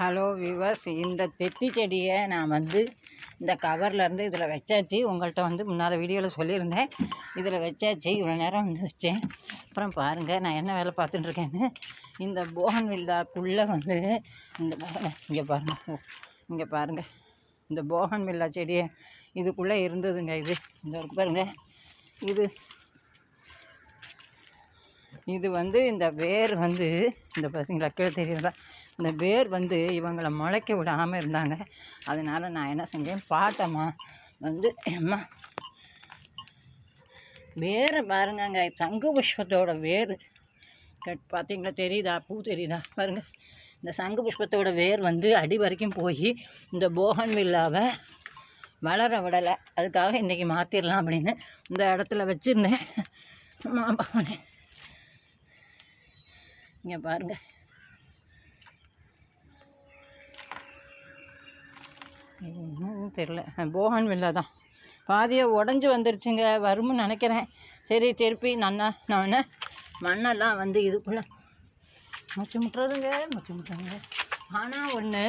Hello viewers இந்த தெத்தி செடியை நான் வந்து இந்த கவர்லேருந்து இதில் வச்சாச்சு. உங்கள்கிட்ட வந்து முன்னால் வீடியோவில் சொல்லியிருந்தேன். இதில் வச்சாச்சு. இவ்வளோ நேரம் வந்து வச்சேன் அப்புறம் பாருங்கள் நான் என்ன வேலை பார்த்துட்டுருக்கேன்னு இந்த போகன் வில்லாக்குள்ளே வந்து இந்த இங்கே பாருங்கள் இங்கே பாருங்கள் இந்த போகன் வில்லா செடியை இதுக்குள்ளே இருந்ததுங்க இது. இந்த பாருங்கள் இது இது வந்து இந்த வேர் வந்து இந்த பார்த்தீங்களா கீழே தெரியுதா? இந்த வேர் வந்து இவங்களை முளைக்க விடாமல் இருந்தாங்க. அதனால் நான் என்ன செஞ்சேன் பாட்டம்மா வந்து அம்மா வேர் பாருங்கங்க சங்கு புஷ்பத்தோட வேர். கட் பார்த்தீங்களா தெரியுதா? பூ தெரியுதா? பாருங்க. இந்த சங்கு புஷ்பத்தோட வேர் வந்து அடி வரைக்கும் போய் இந்த போகன் வில்லாவை வளர விடலை. அதுக்காக இன்றைக்கி மாற்றிடலாம் அப்படின்னு இந்த இடத்துல வச்சுருந்தேன். இங்கே பாருங்க. இது என்னன்னு தெரில போகன் வில்லா தான். பாதியை உடஞ்சி வந்துருச்சுங்க. வரும்னு நினைக்கிறேன். சரி திருப்பி நன்னா நான் மண்ணெல்லாம் வந்து இதுக்குள்ளே முச்சு முட்டுறதுங்க முச்சு முட்டுறதுங்க. ஆனால் ஒன்று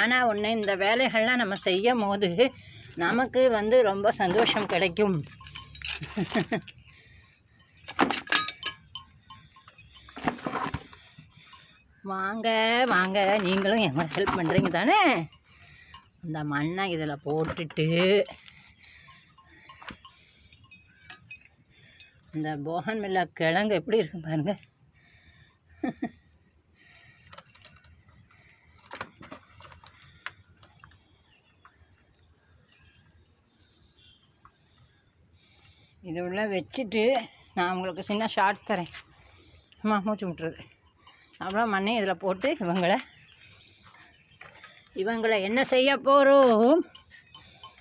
ஆனால் ஒன்று இந்த வேலைகள்லாம் நம்ம செய்யும் போது நமக்கு வந்து ரொம்ப சந்தோஷம் கிடைக்கும். வாங்க வாங்க. நீங்களும் எங்களை ஹெல்ப் பண்ணுறீங்க தானே? இந்த மண்ணை இதில் போட்டுட்டு இந்த போகன் மில்லா கிழங்கு எப்படி இருக்கு பாருங்க. இது உள்ள வச்சுட்டு நான் உங்களுக்கு சின்ன ஷார்ட்ஸ் தரேன். அம்மா மூச்சு விட்டுறது. அப்புறம் மண்ணை இதில் போட்டு இவங்களை இவங்களை என்ன செய்ய போகிறோம்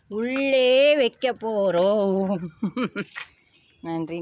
உள்ளே வைக்க போகிறோம் நன்றிங்க.